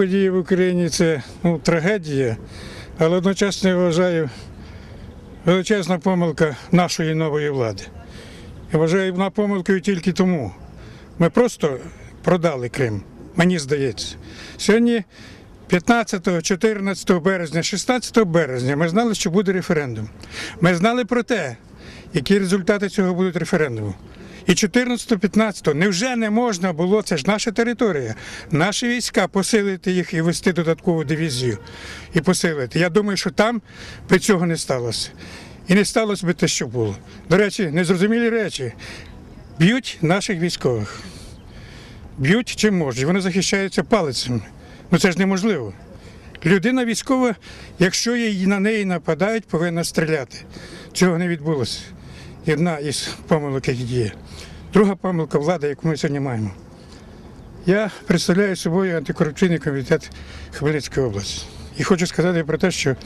події в Україні це ну, трагедія, але одночасно я вважаю величезна помилка нашої нової влади. Я вважаю вона помилкою тільки тому. Ми просто продали Крим, мені здається. Сьогодні 15, 14 березня, 16 березня ми знали, що буде референдум. Ми знали про те, які результати цього будуть референдуму. І 14-15 невже не можна було, це ж наша територія, наші війська посилити їх і вести додаткову дивізію і посилити. Я думаю, що там би цього не сталося. І не сталося би те, що було. До речі, незрозумілі речі. Б'ють наших військових. Б'ють чим можуть. Вони захищаються палицями. Ну це ж неможливо. Людина військова, якщо її на неї нападають, повинна стріляти. Цього не відбулося. Одна із помилок, які є. Друга помилка влада, яку ми сьогодні маємо. Я представляю собою антикорупційний комітет Хмельницької області. І хочу сказати про те, що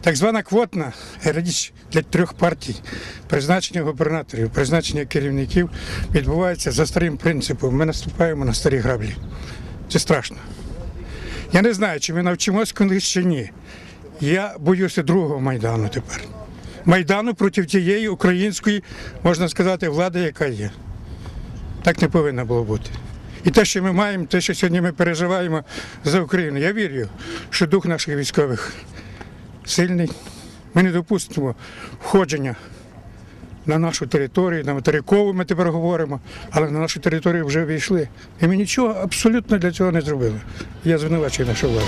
так звана квотна річ для трьох партій, призначення губернаторів, призначення керівників відбувається за старим принципом. Ми наступаємо на старі граблі. Це страшно. Я не знаю, чи ми навчимось колись чи ні. Я боюся другого майдану тепер. Майдану проти тієї української, можна сказати, влади, яка є. Так не повинно було бути. І те, що ми маємо, те, що сьогодні ми переживаємо за Україну, я вірю, що дух наших військових сильний. Ми не допустимо входження на нашу територію, на материкову ми тепер говоримо, але на нашу територію вже війшли. І ми нічого абсолютно для цього не зробили. Я звинувачую нашу владу.